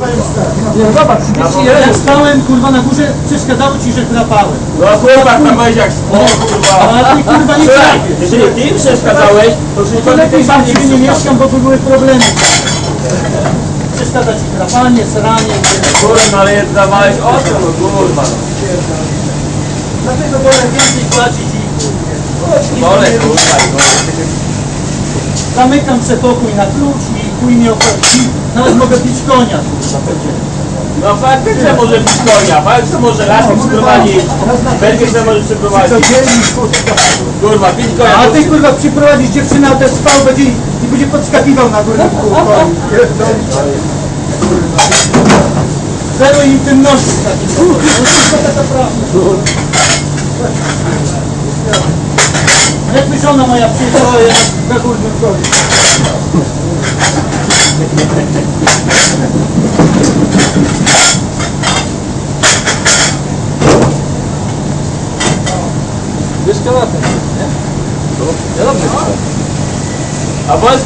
Nie, zobacz, 31. Ja stałem kurwa na górze, przeszkadzało ci, że chrapałem. No kurwa, tam weź jak o kurwa. A ty kurwa nie Słuchaj, jeżeli ty przeszkadzałeś, to już nie To lepiej, bardziej ciebie nie mieszkam, bo by były problemy. Przeszkadza ci chrapanie, sranie. Kurwa, ale je dawałeś o co, no kurwa. Dlatego wolę więcej płacić i Dole kurwa, no. zamykam se pokój na klucz i chuj mnie obchodzi. Nawet mogę pić konia, kurwa, będzie. No faktycznie może być konia, faktycznie może lasek przyprowadzić, Belgię sobie może przyprowadzić. Kurwa, pić konia. A ty kurwa przyprowadzisz dziewczynę, a ten spał będzie i będzie podskakiwał na górę. Zero intymności w takim pokoju. No to taka prawda. Jakby żona moja przyjechała na górnym koniu. Wiesz, kalatem, nie? Ja dobrze. A powiedz